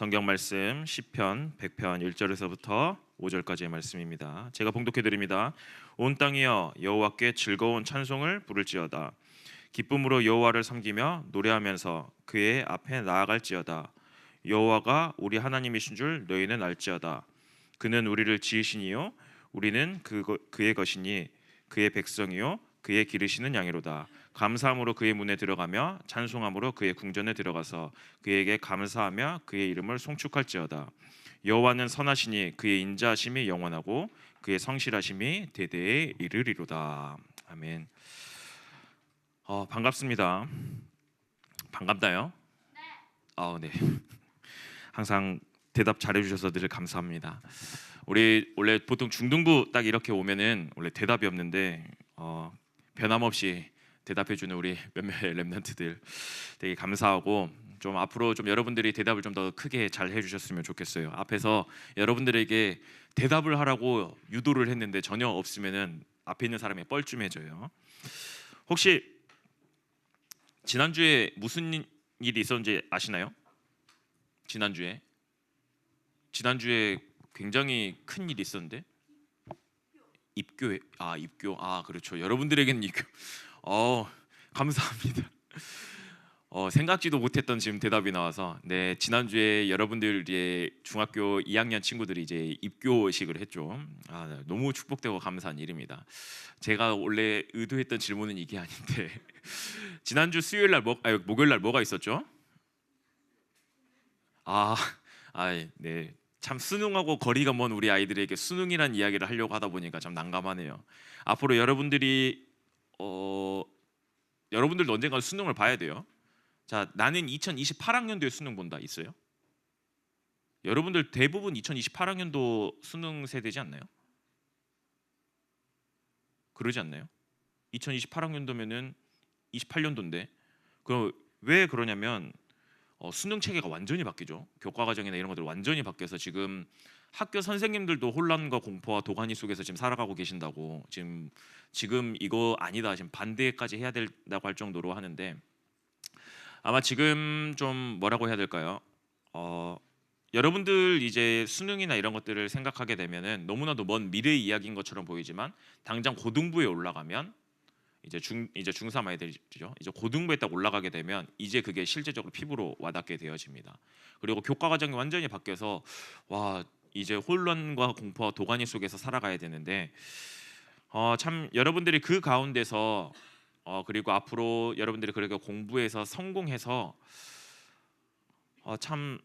성경 말씀 시편 100편 1절에서부터 5절까지의 말씀입니다. 제가 봉독해 드립니다. 온 땅이여 여호와께 즐거운 찬송을 부를지어다. 기쁨으로 여호와를 섬기며 노래하면서 그의 앞에 나아갈지어다. 여호와가 우리 하나님이신 줄 너희는 알지어다. 그는 우리를 지으시니요 우리는 그 그의 것이니 그의 백성이요 그의 기르시는 양이로다. 감사함으로 그의 문에 들어가며 찬송함으로 그의 궁전에 들어가서 그에게 감사하며 그의 이름을 송축할지어다. 여호와는 선하시니 그의 인자하심이 영원하고 그의 성실하심이 대대에 이르리로다. 아멘. 어, 반갑습니다. 반갑나요? 네. 아, 네. 항상 대답 잘해 주셔서 늘 감사합니다. 우리 원래 보통 중등부 딱 이렇게 오면은 원래 대답이 없는데 어, 변함없이 대답해 주는 우리 몇몇 랩런트들 되게 감사하고 좀 앞으로 좀 여러분들이 대답을 좀 더 크게 잘 해주셨으면 좋겠어요. 앞에서 여러분들에게 대답을 하라고 유도를 했는데 전혀 없으면은 앞에 있는 사람이 뻘쭘해져요. 혹시 지난 주에 무슨 일이 있었는지 아시나요? 지난 주에 지난 주에 굉장히 큰 일이 있었는데 입교 아 입교 아 그렇죠 여러분들에게는 입교 어 감사합니다 어 생각지도 못했던 지금 대답이 나와서 네 지난주에 여러분들의 중학교 2학년 친구들이 이제 입교식을 했죠 아 네, 너무 축복되고 감사한 일입니다 제가 원래 의도했던 질문은 이게 아닌데 지난주 수요일 날 뭐, 목요일 날 뭐가 있었죠 아, 아, 네. 참 수능하고 거리가 먼 우리 아이들에게 수능이란 이야기를 하려고 하다 보니까 참 난감하네요. 앞으로 여러분들이 어 여러분들도 언젠가 수능을 봐야 돼요. 자, 나는 2028학년도에 수능 본다 있어요? 여러분들 대부분 2028학년도 수능 세대지 않나요? 그러지 않나요? 2028학년도면은 28년도인데 그럼 왜 그러냐면 어, 수능 체계가 완전히 바뀌죠. 교과 과정이나 이런 것들 완전히 바뀌어서 지금 학교 선생님들도 혼란과 공포와 도가니 속에서 지금 살아가고 계신다고 지금 지금 이거 아니다 지금 반대까지 해야 된다고 할 정도로 하는데 아마 지금 좀 뭐라고 해야 될까요? 어, 여러분들 이제 수능이나 이런 것들을 생각하게 되면은 너무나도 먼 미래 이야기인 것처럼 보이지만 당장 고등부에 올라가면 이제 중 이제 중3 아이들이죠. 이제 고등부에 딱 올라가게 되면 이제 그게 실제적으로 피부로 와닿게 되어집니다. 그리고 교과 과정이 완전히 바뀌어서 와 이제 혼란과 공포와 도가니 속에서 살아가야 되는데 어, 참 여러분들이 그 가운데서 어, 그리고 앞으로 여러분들이 그렇게 공부해서 성공해서 어, 참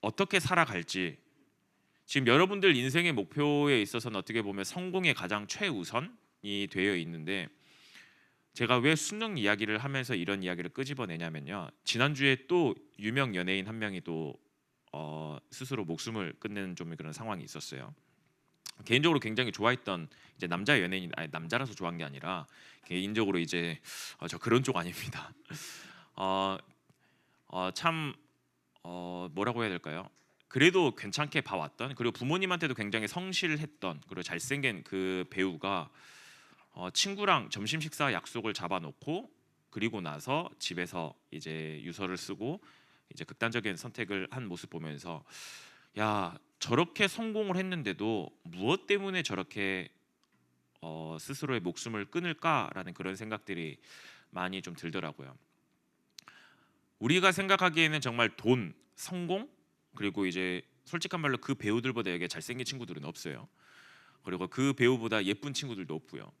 어떻게 살아갈지 지금 여러분들 인생의 목표에 있어서는 어떻게 보면 성공의 가장 최우선이 되어 있는데 제가 왜 수능 이야기를 하면서 이런 이야기를 끄집어내냐면요. 지난주에 또 유명 연예인 한 명이 또 어, 스스로 목숨을 끊는 좀 그런 상황이 있었어요. 개인적으로 굉장히 좋아했던 이제 남자 연예인 아니 남자라서 좋아한 게 아니라 개인적으로 이제 어, 저 그런 쪽 아닙니다. 어, 어, 참 어, 뭐라고 해야 될까요? 그래도 괜찮게 봐왔던 그리고 부모님한테도 굉장히 성실했던 그리고 잘생긴 그 배우가 어, 친구랑 점심 식사 약속을 잡아놓고 그리고 나서 집에서 이제 유서를 쓰고 이제 극단적인 선택을 한 모습 보면서 야 저렇게 성공을 했는데도 무엇 때문에 저렇게 어, 스스로의 목숨을 끊을까라는 그런 생각들이 많이 좀 들더라고요. 우리가 생각하기에는 정말 돈, 성공 그리고 이제 솔직한 말로 그 배우들보다 여기 잘생긴 친구들은 없어요. 그리고 그 배우보다 예쁜 친구들도 없고요.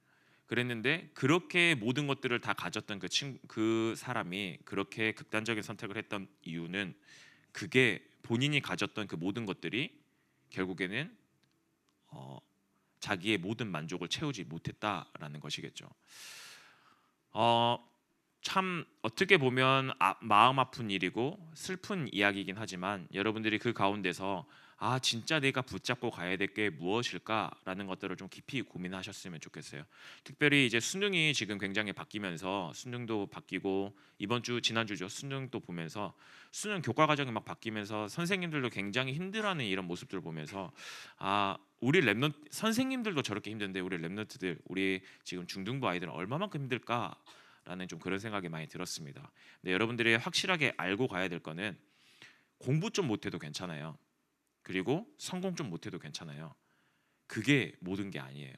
그랬는데 그렇게 모든 것들을 다 가졌던 그, 친, 그 사람이 그렇게 극단적인 선택을 했던 이유는 그게 본인이 가졌던 그 모든 것들이 결국에는 어, 자기의 모든 만족을 채우지 못했다라는 것이겠죠. 어, 참 어떻게 보면 아, 마음 아픈 일이고 슬픈 이야기이긴 하지만 여러분들이 그 가운데서 아 진짜 내가 붙잡고 가야 될 게 무엇일까라는 것들을 좀 깊이 고민하셨으면 좋겠어요. 특별히 이제 수능이 지금 굉장히 바뀌면서 수능도 바뀌고 이번 주 지난 주죠 수능도 보면서 수능 교과 과정이 막 바뀌면서 선생님들도 굉장히 힘들어하는 이런 모습들을 보면서 아 우리 랩넌 선생님들도 저렇게 힘든데 우리 랩넌트들 우리 지금 중등부 아이들은 얼마만큼 힘들까? 라는 좀 그런 생각이 많이 들었습니다. 근데 여러분들이 확실하게 알고 가야 될 거는 공부 좀 못해도 괜찮아요. 그리고 성공 좀 못해도 괜찮아요. 그게 모든 게 아니에요.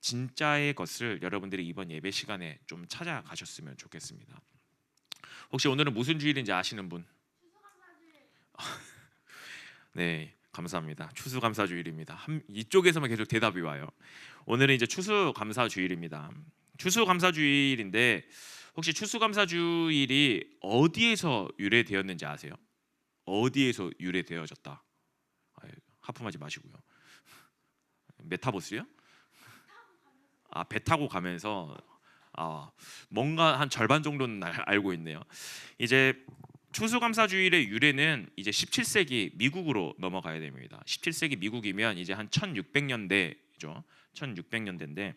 진짜의 것을 여러분들이 이번 예배 시간에 좀 찾아가셨으면 좋겠습니다. 혹시 오늘은 무슨 주일인지 아시는 분? 네, 감사합니다. 추수감사 주일입니다. 한, 이쪽에서만 계속 대답이 와요. 오늘은 이제 추수감사 주일입니다. 추수감사 주일인데 혹시 추수감사 주일이 어디에서 유래되었는지 아세요? 어디에서 유래되어졌다? 하품하지 마시고요. 메타버스요? 아, 배 타고 가면서 아, 뭔가 한 절반 정도는 알- 알고 있네요. 이제 추수감사주일의 유래는 이제 17세기 미국으로 넘어가야 됩니다. 17세기 미국이면 이제 한 1600년대죠. 1600년대인데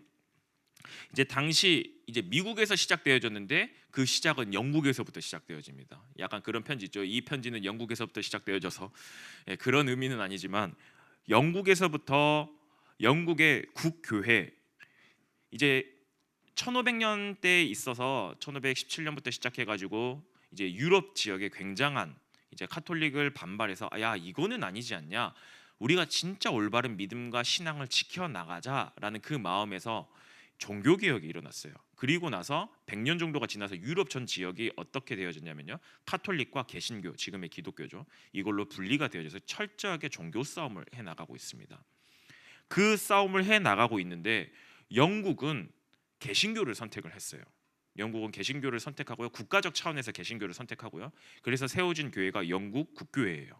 이제 당시 이제 미국에서 시작되어졌는데 그 시작은 영국에서부터 시작되어집니다. 약간 그런 편지 있죠. 이 편지는 영국에서부터 시작되어져서 예, 그런 의미는 아니지만 영국에서부터 영국의 국교회 이제 1500년대에 있어서 1517년부터 시작해 가지고 이제 유럽 지역에 굉장한 이제 카톨릭을 반발해서 아, 야 이거는 아니지 않냐 우리가 진짜 올바른 믿음과 신앙을 지켜 나가자라는 그 마음에서 종교 개혁이 일어났어요. 그리고 나서 100년 정도가 지나서 유럽 전 지역이 어떻게 되어졌냐면요. 카톨릭과 개신교, 지금의 기독교죠. 이걸로 분리가 되어져서 철저하게 종교 싸움을 해 나가고 있습니다. 그 싸움을 해 나가고 있는데 영국은 개신교를 선택을 했어요. 영국은 개신교를 선택하고요. 국가적 차원에서 개신교를 선택하고요. 그래서 세워진 교회가 영국 국교회예요.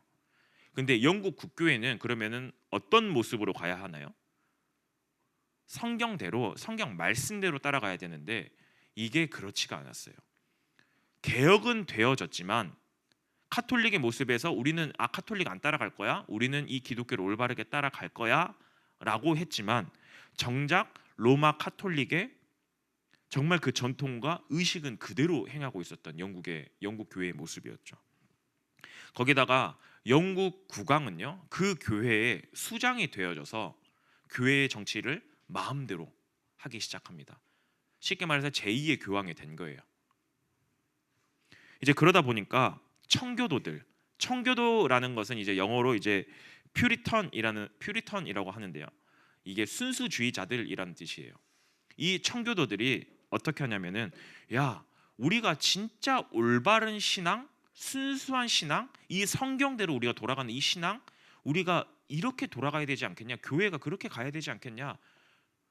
근데 영국 국교회는 그러면은 어떤 모습으로 가야 하나요? 성경대로 성경 말씀대로 따라가야 되는데 이게 그렇지가 않았어요. 개혁은 되어졌지만 카톨릭의 모습에서 우리는 아 카톨릭 안 따라갈 거야. 우리는 이 기독교를 올바르게 따라갈 거야라고 했지만 정작 로마 카톨릭의 정말 그 전통과 의식은 그대로 행하고 있었던 영국의 영국 교회의 모습이었죠. 거기다가 영국 국왕은요 그 교회의 수장이 되어져서 교회의 정치를 마음대로 하기 시작합니다. 쉽게 말해서 제2의 교황이 된 거예요. 이제 그러다 보니까 청교도들, 청교도라는 것은 이제 영어로 이제 퓨리턴이라는 퓨리턴이라고 하는데요. 이게 순수주의자들이라는 뜻이에요. 이 청교도들이 어떻게 하냐면은 야 우리가 진짜 올바른 신앙, 순수한 신앙, 이 성경대로 우리가 돌아가는 이 신앙, 우리가 이렇게 돌아가야 되지 않겠냐? 교회가 그렇게 가야 되지 않겠냐?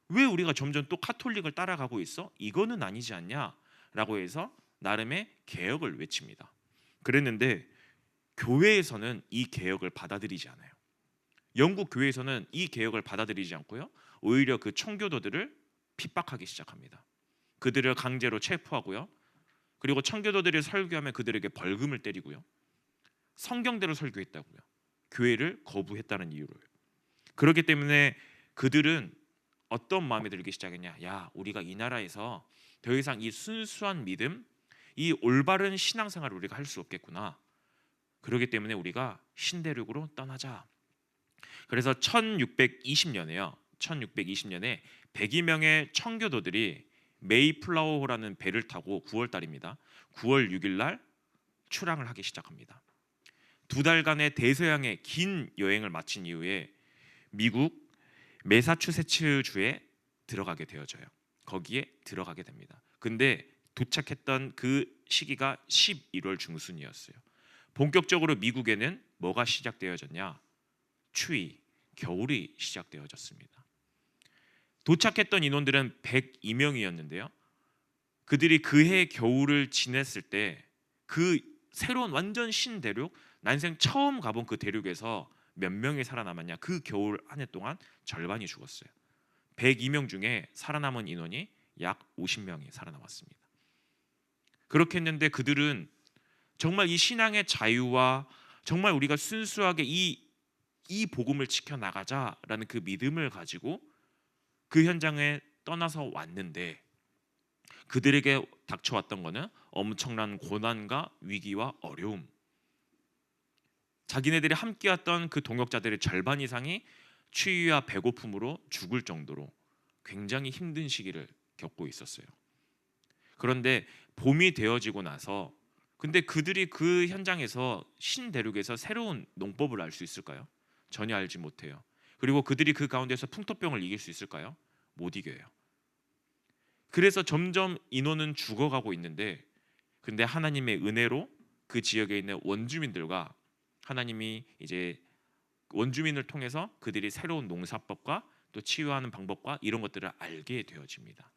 왜 우리가 점점 또 카톨릭을 따라가고 있어? 이거는 아니지 않냐?라고 해서 나름의 개혁을 외칩니다. 그랬는데 교회에서는 이 개혁을 받아들이지 않아요. 영국 교회에서는 이 개혁을 받아들이지 않고요. 오히려 그 청교도들을 핍박하기 시작합니다. 그들을 강제로 체포하고요. 그리고 청교도들이 설교하면 그들에게 벌금을 때리고요. 성경대로 설교했다고요. 교회를 거부했다는 이유로. 그렇기 때문에 그들은 어떤 마음이 들기 시작했냐? 야, 우리가 이 나라에서 더 이상 이 순수한 믿음, 이 올바른 신앙생활을 우리가 할 수 없겠구나. 그렇기 때문에 우리가 신대륙으로 떠나자. 그래서 1620년에요. 1620년에 100여 명의 청교도들이 메이플라워라는 배를 타고 9월 달입니다. 9월 6일 날 출항을 하기 시작합니다. 두 달간의 대서양의 긴 여행을 마친 이후에 미국 메사추세츠 주에 들어가게 되어져요. 거기에 들어가게 됩니다. 근데 도착했던 그 시기가 11월 중순이었어요. 본격적으로 미국에는 뭐가 시작되어졌냐? 추위, 겨울이 시작되어졌습니다. 도착했던 인원들은 102명이었는데요. 그들이 그해 겨울을 지냈을 때 그 새로운 완전 신대륙 난생 처음 가본 그 대륙에서 몇 명이 살아남았냐? 그 겨울 한 해 동안 절반이 죽었어요. 102명 중에 살아남은 인원이 약 50명이 살아남았습니다. 그렇게 했는데 그들은 정말 이 신앙의 자유와 정말 우리가 순수하게 이, 이 복음을 지켜 나가자라는 그 믿음을 가지고 그 현장에 떠나서 왔는데 그들에게 닥쳐왔던 것은 엄청난 고난과 위기와 어려움. 자기네들이 함께했던 그 동역자들의 절반 이상이 추위와 배고픔으로 죽을 정도로 굉장히 힘든 시기를 겪고 있었어요. 그런데 봄이 되어지고 나서 근데 그들이 그 현장에서 신대륙에서 새로운 농법을 알 수 있을까요? 전혀 알지 못해요. 그리고 그들이 그 가운데서 풍토병을 이길 수 있을까요? 못 이겨요. 그래서 점점 인원은 죽어가고 있는데 근데 하나님의 은혜로 그 지역에 있는 원주민들과 하나님이 이제 원주민을 통해서 그들이 새로운 농사법과 또 치유하는 방법과 이런 것들을 알게 되어집니다.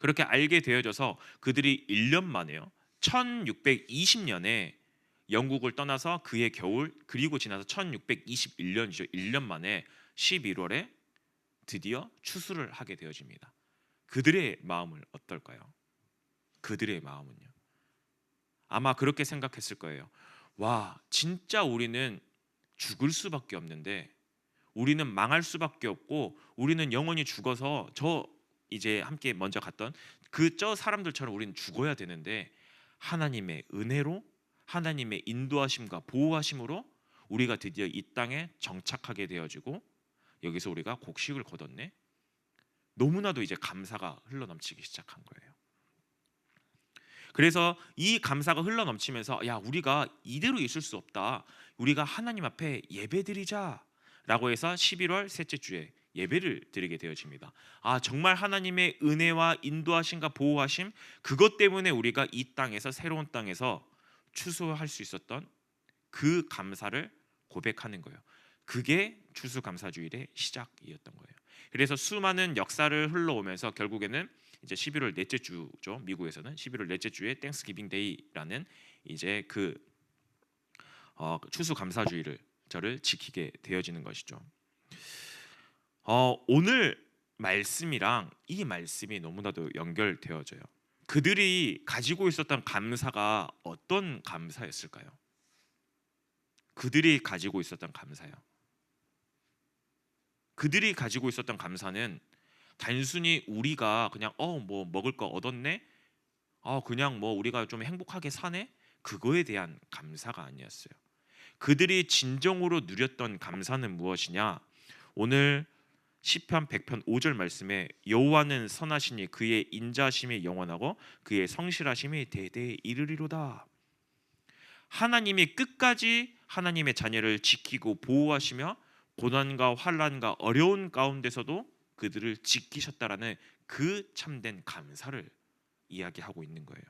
그렇게 알게 되어져서 그들이 1년 만에요. 1620년에 영국을 떠나서 그해 겨울 그리고 지나서 1621년이죠. 1년 만에 11월에 드디어 추수를 하게 되어집니다. 그들의 마음을 어떨까요? 그들의 마음은요. 아마 그렇게 생각했을 거예요. 와, 진짜 우리는 죽을 수밖에 없는데 우리는 망할 수밖에 없고 우리는 영원히 죽어서 저 이제 함께 먼저 갔던 그 저 사람들처럼 우리는 죽어야 되는데 하나님의 은혜로 하나님의 인도하심과 보호하심으로 우리가 드디어 이 땅에 정착하게 되어지고 여기서 우리가 곡식을 거뒀네. 너무나도 이제 감사가 흘러넘치기 시작한 거예요. 그래서 이 감사가 흘러넘치면서 야 우리가 이대로 있을 수 없다. 우리가 하나님 앞에 예배드리자라고 해서 11월 셋째 주에 예배를 드리게 되어집니다. 아 정말 하나님의 은혜와 인도하심과 보호하심 그것 때문에 우리가 이 땅에서 새로운 땅에서 추수할 수 있었던 그 감사를 고백하는 거예요. 그게 추수감사주일의 시작이었던 거예요. 그래서 수많은 역사를 흘러오면서 결국에는 이제 11월 넷째 주죠. 미국에서는 11월 넷째 주에 땡스 기빙 데이라는 이제 그 어, 추수 감사주일을 저를 지키게 되어지는 것이죠. 어, 오늘 말씀이랑 이 말씀이 너무나도 연결되어져요. 그들이 가지고 있었던 감사가 어떤 감사였을까요? 그들이 가지고 있었던 감사요. 그들이 가지고 있었던 감사는 단순히 우리가 그냥 어 뭐 먹을 거 얻었네, 어 그냥 뭐 우리가 좀 행복하게 사네 그거에 대한 감사가 아니었어요. 그들이 진정으로 누렸던 감사는 무엇이냐? 오늘 시편 100편 5절 말씀에 여호와는 선하시니 그의 인자심이 영원하고 그의 성실하심이 대대에 이르리로다. 하나님이 끝까지 하나님의 자녀를 지키고 보호하시며 고난과 환란과 어려운 가운데서도 그들을 지키셨다라는 그 참된 감사를 이야기하고 있는 거예요.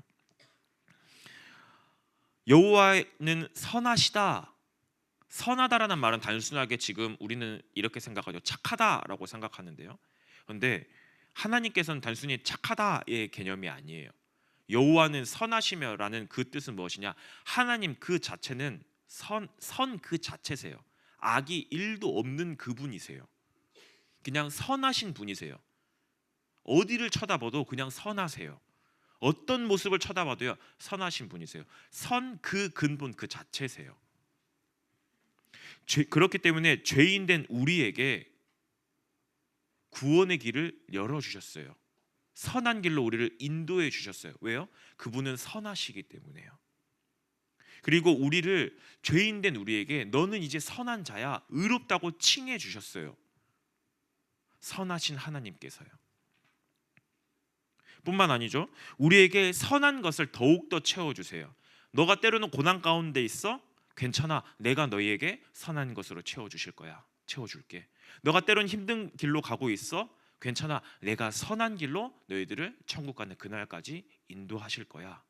여호와는 선하시다. 선하다라는 말은 단순하게 지금 우리는 이렇게 생각하죠. 착하다라고 생각하는데요. 그런데 하나님께서는 단순히 착하다의 개념이 아니에요. 여호와는 선하시며라는 그 뜻은 무엇이냐? 하나님 그 자체는 선 선 그 자체세요. 악이 일도 없는 그분이세요. 그냥 선하신 분이세요. 어디를 쳐다봐도 그냥 선하세요. 어떤 모습을 쳐다봐도요 선하신 분이세요. 선 그 근본 그 자체세요. 죄, 그렇기 때문에 죄인 된 우리에게 구원의 길을 열어 주셨어요. 선한 길로 우리를 인도해 주셨어요. 왜요? 그분은 선하시기 때문에요. 그리고 우리를 죄인 된 우리에게 너는 이제 선한 자야, 의롭다고 칭해 주셨어요. 선하신 하나님께서요. 뿐만 아니죠. 우리에게 선한 것을 더욱 더 채워 주세요. 너가 때로는 고난 가운데 있어? 괜찮아. 내가 너희에게 선한 것으로 채워 주실 거야. 채워 줄게. 너가 때론 힘든 길로 가고 있어? 괜찮아. 내가 선한 길로 너희들을 천국 가는 그날까지 인도하실 거야.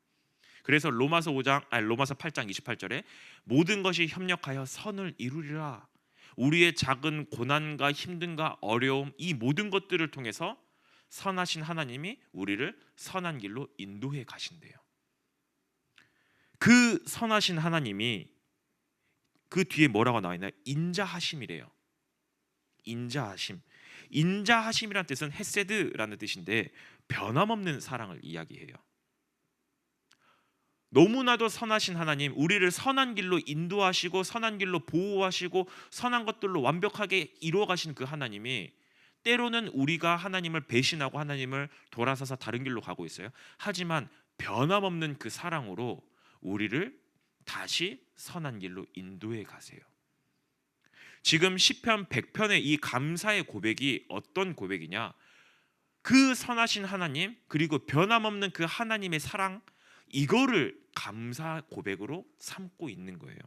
그래서 로마서 5장 아니 로마서 8장 28절에 모든 것이 협력하여 선을 이루리라. 우리의 작은 고난과 힘든가 어려움 이 모든 것들을 통해서 선하신 하나님이 우리를 선한 길로 인도해 가신대요. 그 선하신 하나님이 그 뒤에 뭐라고 나와 있나요? 인자하심이래요. 인자하심. 인자하심이란 뜻은 헤세드라는 뜻인데 변함없는 사랑을 이야기해요. 너무나도 선하신 하나님, 우리를 선한 길로 인도하시고 선한 길로 보호하시고 선한 것들로 완벽하게 이루어 가신 그 하나님이 때로는 우리가 하나님을 배신하고 하나님을 돌아서서 다른 길로 가고 있어요. 하지만 변함없는 그 사랑으로 우리를 다시 선한 길로 인도해 가세요. 지금 시편 100편의 이 감사의 고백이 어떤 고백이냐? 그 선하신 하나님 그리고 변함없는 그 하나님의 사랑 이거를 감사 고백으로 삼고 있는 거예요.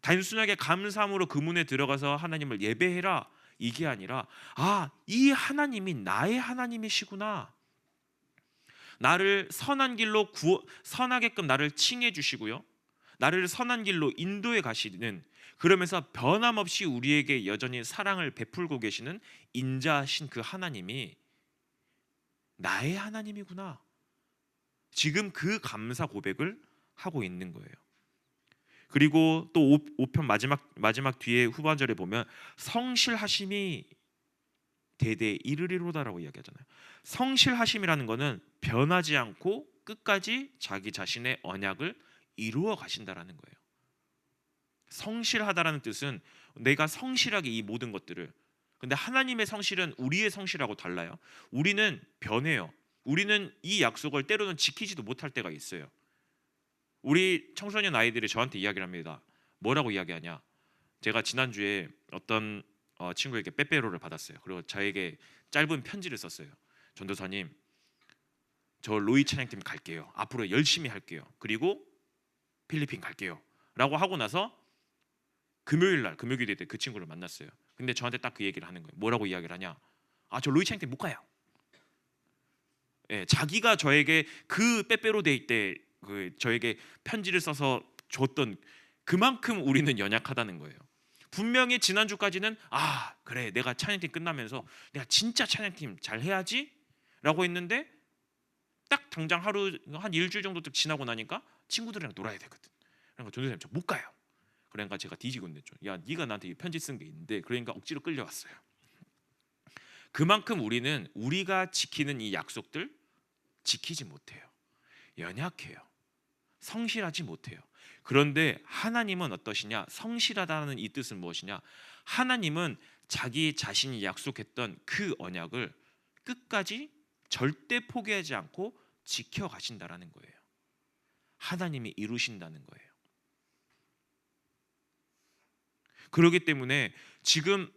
단순하게 감사함으로 그 문에 들어가서 하나님을 예배해라 이게 아니라 아, 이 하나님이 나의 하나님이시구나. 나를 선한 길로 구워, 선하게끔 나를 칭해 주시고요. 나를 선한 길로 인도해 가시는 그러면서 변함없이 우리에게 여전히 사랑을 베풀고 계시는 인자하신 그 하나님이 나의 하나님이구나. 지금 그 감사 고백을 하고 있는 거예요. 그리고 또 5편 마지막 마지막 뒤에 후반절에 보면 성실하심이 대대 이르리로다라고 이야기하잖아요. 성실하심이라는 거는 변하지 않고 끝까지 자기 자신의 언약을 이루어 가신다라는 거예요. 성실하다라는 뜻은 내가 성실하게 이 모든 것들을 근데 하나님의 성실은 우리의 성실하고 달라요. 우리는 변해요. 우리는 이 약속을 때로는 지키지도 못할 때가 있어요. 우리 청소년 아이들이 저한테 이야기를 합니다. 뭐라고 이야기하냐? 제가 지난주에 어떤 어, 친구에게 빼빼로를 받았어요. 그리고 저에게 짧은 편지를 썼어요. 전도사님, 저 로이 찬양팀 갈게요. 앞으로 열심히 할게요. 그리고 필리핀 갈게요. 라고 하고 나서 금요일 날 금요일에 그 친구를 만났어요. 근데 저한테 딱 그 얘기를 하는 거예요. 뭐라고 이야기를 하냐? 아, 저 로이 찬양팀 못 가요. 예, 자기가 저에게 그 빼빼로 데이 때 그 저에게 편지를 써서 줬던 그만큼 우리는 연약하다는 거예요. 분명히 지난주까지는 아 그래 내가 찬양팀 끝나면서 내가 진짜 찬양팀 잘 해야지 라고 했는데 딱 당장 하루 한 일주일 정도 지나고 나니까 친구들이랑 놀아야 되거든. 그러니까 전도사님 저 못 가요. 그러니까 제가 뒤지고 냈죠. 야 네가 나한테 이 편지 쓴 게 있는데 그러니까 억지로 끌려왔어요. 그만큼 우리는 우리가 지키는 이 약속들 지키지 못해요. 연약해요. 성실하지 못해요. 그런데 하나님은 어떠시냐? 성실하다는 이 뜻은 무엇이냐? 하나님은 자기 자신이 약속했던 그 언약을 끝까지 절대 포기하지 않고 지켜 가신다라는 거예요. 하나님이 이루신다는 거예요. 그렇기 때문에 지금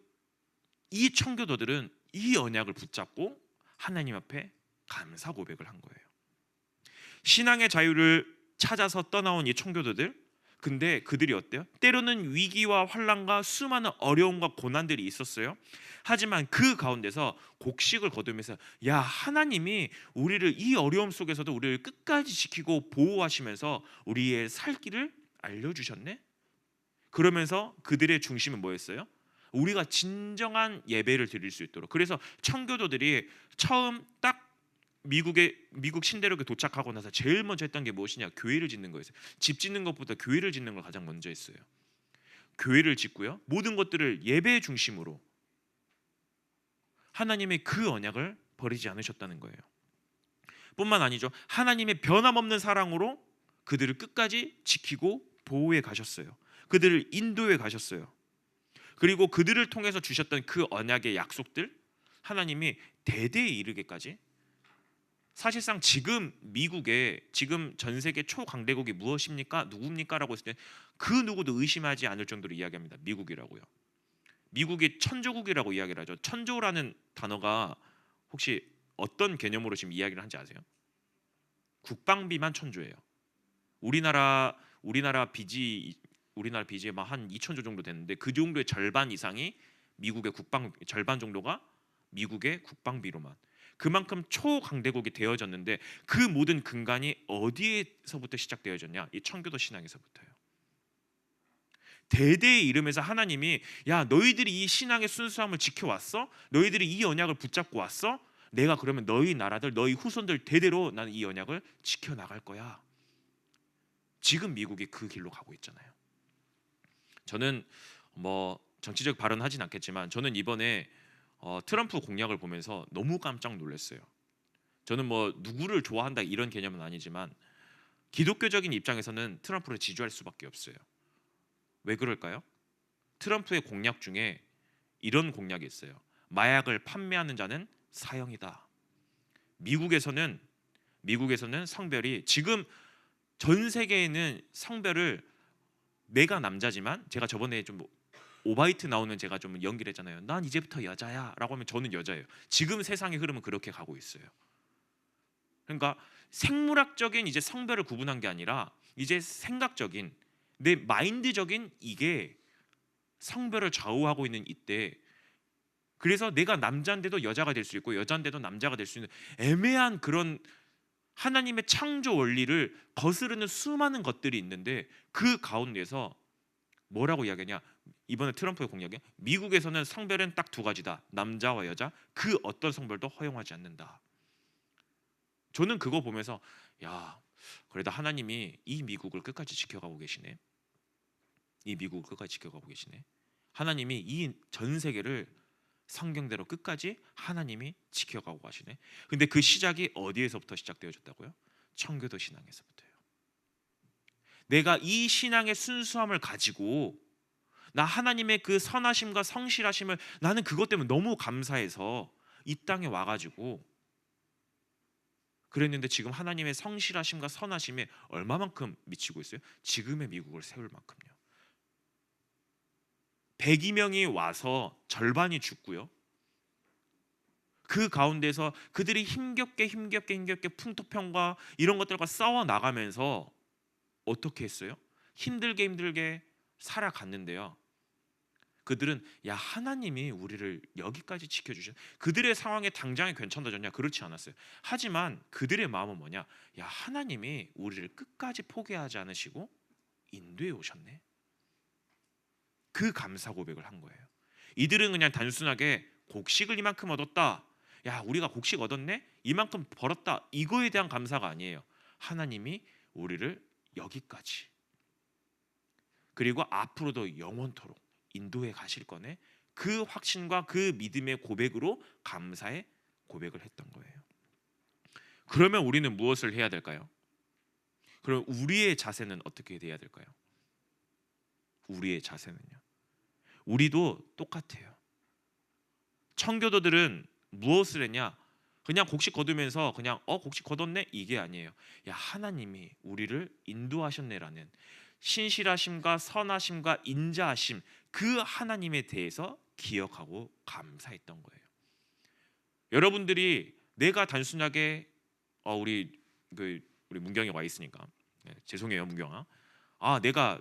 이 청교도들은 이 언약을 붙잡고 하나님 앞에 감사 고백을 한 거예요. 신앙의 자유를 찾아서 떠나온 이 청교도들 근데 그들이 어때요? 때로는 위기와 환란과 수많은 어려움과 고난들이 있었어요. 하지만 그 가운데서 곡식을 거두면서 야 하나님이 우리를 이 어려움 속에서도 우리를 끝까지 지키고 보호하시면서 우리의 살 길을 알려주셨네. 그러면서 그들의 중심은 뭐였어요? 우리가 진정한 예배를 드릴 수 있도록. 그래서 청교도들이 처음 딱 미국에 미국 신대륙에 도착하고 나서 제일 먼저 했던 게 무엇이냐? 교회를 짓는 거였어요. 집 짓는 것보다 교회를 짓는 걸 가장 먼저 했어요. 교회를 짓고요. 모든 것들을 예배 중심으로 하나님의 그 언약을 버리지 않으셨다는 거예요. 뿐만 아니죠. 하나님의 변함없는 사랑으로 그들을 끝까지 지키고 보호해 가셨어요. 그들을 인도해 가셨어요. 그리고 그들을 통해서 주셨던 그 언약의 약속들 하나님이 대대에 이르게까지 사실상 지금 미국의 지금 전 세계 초강대국이 무엇입니까? 누굽니까라고 했을 때 그 누구도 의심하지 않을 정도로 이야기합니다. 미국이라고요. 미국이 천조국이라고 이야기를 하죠. 천조라는 단어가 혹시 어떤 개념으로 지금 이야기를 하는지 아세요? 국방비만 천조예요. 우리나라 우리나라 빚이 우리나라 빚이 한 2천조 정도 됐는데 그 정도의 절반 이상이 미국의 국방 절반 정도가 미국의 국방비로만 그만큼 초강대국이 되어졌는데 그 모든 근간이 어디에서부터 시작되어졌냐? 이 청교도 신앙에서부터요. 대대의 이름에서 하나님이 야 너희들이 이 신앙의 순수함을 지켜왔어? 너희들이 이 언약을 붙잡고 왔어? 내가 그러면 너희 나라들 너희 후손들 대대로 나는 이 언약을 지켜 나갈 거야. 지금 미국이 그 길로 가고 있잖아요. 저는 뭐 정치적 발언 하진 않겠지만 저는 이번에 어, 트럼프 공약을 보면서 너무 깜짝 놀랐어요. 저는 뭐 누구를 좋아한다 이런 개념은 아니지만 기독교적인 입장에서는 트럼프를 지지할 수밖에 없어요. 왜 그럴까요? 트럼프의 공약 중에 이런 공약이 있어요. 마약을 판매하는 자는 사형이다. 미국에서는 미국에서는 성별이 지금 전 세계에는 성별을 내가 남자지만 제가 저번에 좀 오바이트 나오는 제가 좀 연기를 했잖아요. 난 이제부터 여자야라고 하면 저는 여자예요. 지금 세상의 흐름은 그렇게 가고 있어요. 그러니까 생물학적인 이제 성별을 구분한 게 아니라 이제 생각적인 내 마인드적인 이게 성별을 좌우하고 있는 이때 그래서 내가 남자인데도 여자가 될 수 있고 여자인데도 남자가 될 수 있는 애매한 그런 하나님의 창조 원리를 거스르는 수많은 것들이 있는데 그 가운데서 뭐라고 이야기하냐 이번에 트럼프의 공약에 미국에서는 성별은 딱 두 가지다. 남자와 여자. 그 어떤 성별도 허용하지 않는다. 저는 그거 보면서 야 그래도 하나님이 이 미국을 끝까지 지켜가고 계시네. 이 미국을 끝까지 지켜가고 계시네. 하나님이 이 전 세계를 성경대로 끝까지 하나님이 지켜가고 가시네. 근데 그 시작이 어디에서부터 시작되어졌다고요? 청교도 신앙에서부터요. 내가 이 신앙의 순수함을 가지고 나 하나님의 그 선하심과 성실하심을 나는 그것 때문에 너무 감사해서 이 땅에 와가지고 그랬는데 지금 하나님의 성실하심과 선하심에 얼마만큼 미치고 있어요? 지금의 미국을 세울 만큼요. 102명이 와서 절반이 죽고요. 그 가운데서 그들이 힘겹게 힘겹게 힘겹게 풍토병과 이런 것들과 싸워 나가면서 어떻게 했어요? 힘들게 힘들게 살아갔는데요. 그들은 야 하나님이 우리를 여기까지 지켜주신 그들의 상황에 당장에 괜찮아졌냐 그렇지 않았어요. 하지만 그들의 마음은 뭐냐? 야 하나님이 우리를 끝까지 포기하지 않으시고 인도해 오셨네. 그 감사 고백을 한 거예요. 이들은 그냥 단순하게 곡식을 이만큼 얻었다. 야 우리가 곡식 얻었네. 이만큼 벌었다. 이거에 대한 감사가 아니에요. 하나님이 우리를 여기까지 그리고 앞으로도 영원토록 인도에 가실 거네. 그 확신과 그 믿음의 고백으로 감사의 고백을 했던 거예요. 그러면 우리는 무엇을 해야 될까요? 그럼 우리의 자세는 어떻게 돼야 될까요? 우리의 자세는요. 우리도 똑같아요. 청교도들은 무엇을 했냐? 그냥 곡식 거두면서 그냥 어 곡식 거뒀네 이게 아니에요. 야 하나님이 우리를 인도하셨네라는 신실하심과 선하심과 인자하심 그 하나님에 대해서 기억하고 감사했던 거예요. 여러분들이 내가 단순하게 어 우리 그 우리 문경에 와 있으니까 네, 죄송해요 문경아. 아 내가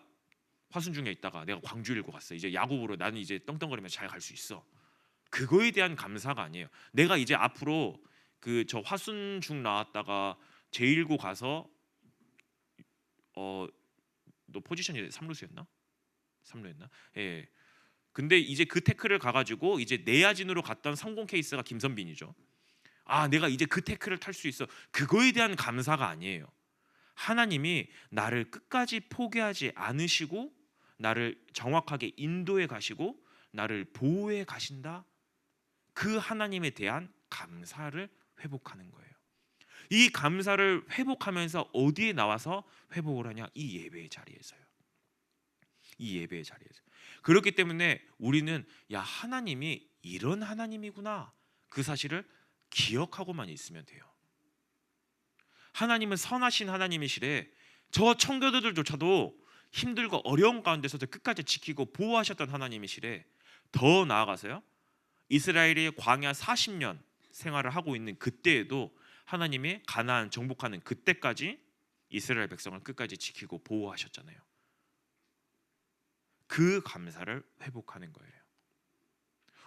화순 중에 있다가 내가 광주 일고 갔어. 이제 야구부로 나는 이제 떵떵거리면서 잘갈 수 있어. 그거에 대한 감사가 아니에요. 내가 이제 앞으로 그 저 화순 중 나왔다가 제1고 가서 어 너 포지션이 3루수였나? 3루였나? 예. 근데 이제 그 태클을 가가지고 이제 내야진으로 갔던 성공 케이스가 김선빈이죠. 아, 내가 이제 그 태클을 탈 수 있어. 그거에 대한 감사가 아니에요. 하나님이 나를 끝까지 포기하지 않으시고 나를 정확하게 인도해 가시고 나를 보호해 가신다. 그 하나님에 대한 감사를 회복하는 거예요. 이 감사를 회복하면서 어디에 나와서 회복을 하냐? 이 예배의 자리에서요. 이 예배의 자리에서. 그렇기 때문에 우리는 야 하나님이 이런 하나님이구나 그 사실을 기억하고만 있으면 돼요. 하나님은 선하신 하나님이시래. 저 청교도들조차도 힘들고 어려운 가운데서도 끝까지 지키고 보호하셨던 하나님이시래. 더 나아가서요. 이스라엘이 광야 40년 생활을 하고 있는 그때에도 하나님이 가나안 정복하는 그때까지 이스라엘 백성을 끝까지 지키고 보호하셨잖아요. 그 감사를 회복하는 거예요.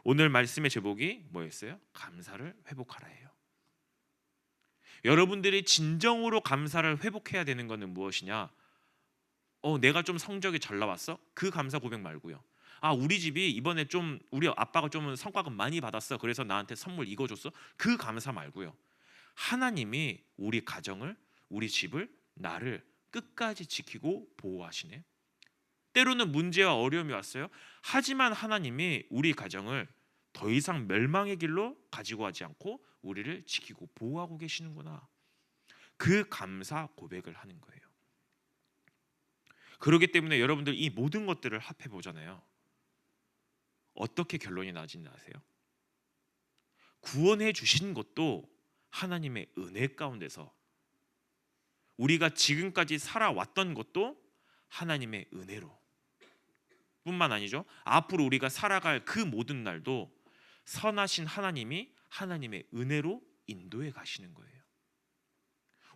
오늘 말씀의 제목이 뭐였어요? 감사를 회복하라예요. 여러분들이 진정으로 감사를 회복해야 되는 것은 무엇이냐? 어, 내가 좀 성적이 잘 나왔어? 그 감사 고백 말고요. 아, 우리 집이 이번에 좀 우리 아빠가 좀 성과금 많이 받았어. 그래서 나한테 선물 이거 줬어. 그 감사 말고요. 하나님이 우리 가정을, 우리 집을, 나를 끝까지 지키고 보호하시네. 때로는 문제와 어려움이 왔어요. 하지만 하나님이 우리 가정을 더 이상 멸망의 길로 가지고 가지 않고 우리를 지키고 보호하고 계시는구나. 그 감사 고백을 하는 거예요. 그렇기 때문에 여러분들 이 모든 것들을 합해 보잖아요. 어떻게 결론이 나지는 아세요? 구원해 주신 것도 하나님의 은혜 가운데서 우리가 지금까지 살아왔던 것도 하나님의 은혜로 뿐만 아니죠. 앞으로 우리가 살아갈 그 모든 날도 선하신 하나님이 하나님의 은혜로 인도해 가시는 거예요.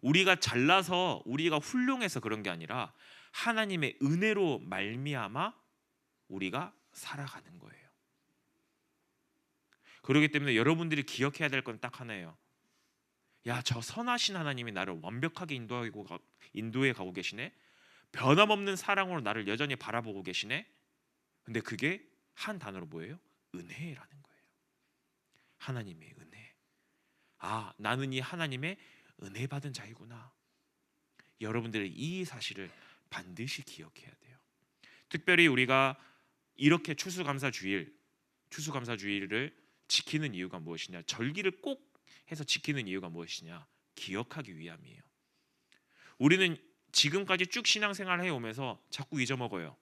우리가 잘나서 우리가 훌륭해서 그런 게 아니라 하나님의 은혜로 말미암아 우리가 살아가는 거예요. 그렇기 때문에 여러분들이 기억해야 될 건 딱 하나예요. 야, 저 선하신 하나님이 나를 완벽하게 인도하고 가, 인도해 가고 계시네. 변함없는 사랑으로 나를 여전히 바라보고 계시네. 근데 그게 한 단어로 뭐예요? 은혜라는 거예요. 하나님의 은혜. 아, 나는 이 하나님의 은혜 받은 자이구나. 여러분들의 이 사실을 반드시 기억해야 돼요. 특별히 우리가 이렇게 추수감사 주일, 추수감사 주일을 지키는 이유가 무엇이냐? 절기를 꼭 해서 지키는 이유가 무엇이냐? 기억하기 위함이에요. 우리는 지금까지 쭉 신앙생활 해 오면서 자꾸 잊어먹어요.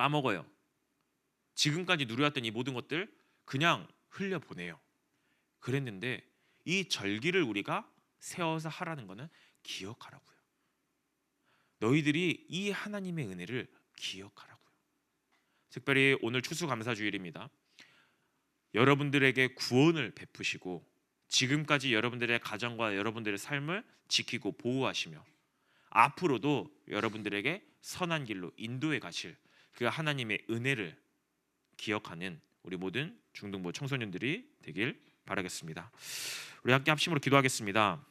까먹어요. 지금까지 누려왔던 이 모든 것들 그냥 흘려 보내요. 그랬는데 이 절기를 우리가 세워서 하라는 것은 기억하라고요. 너희들이 이 하나님의 은혜를 기억하라고요. 특별히 오늘 추수감사주일입니다. 여러분들에게 구원을 베푸시고 지금까지 여러분들의 가정과 여러분들의 삶을 지키고 보호하시며 앞으로도 여러분들에게 선한 길로 인도해 가실 그 하나님의 은혜를 기억하는 우리 모든 중등부 청소년들이 되길 바라겠습니다. 우리 함께 합심으로 기도하겠습니다.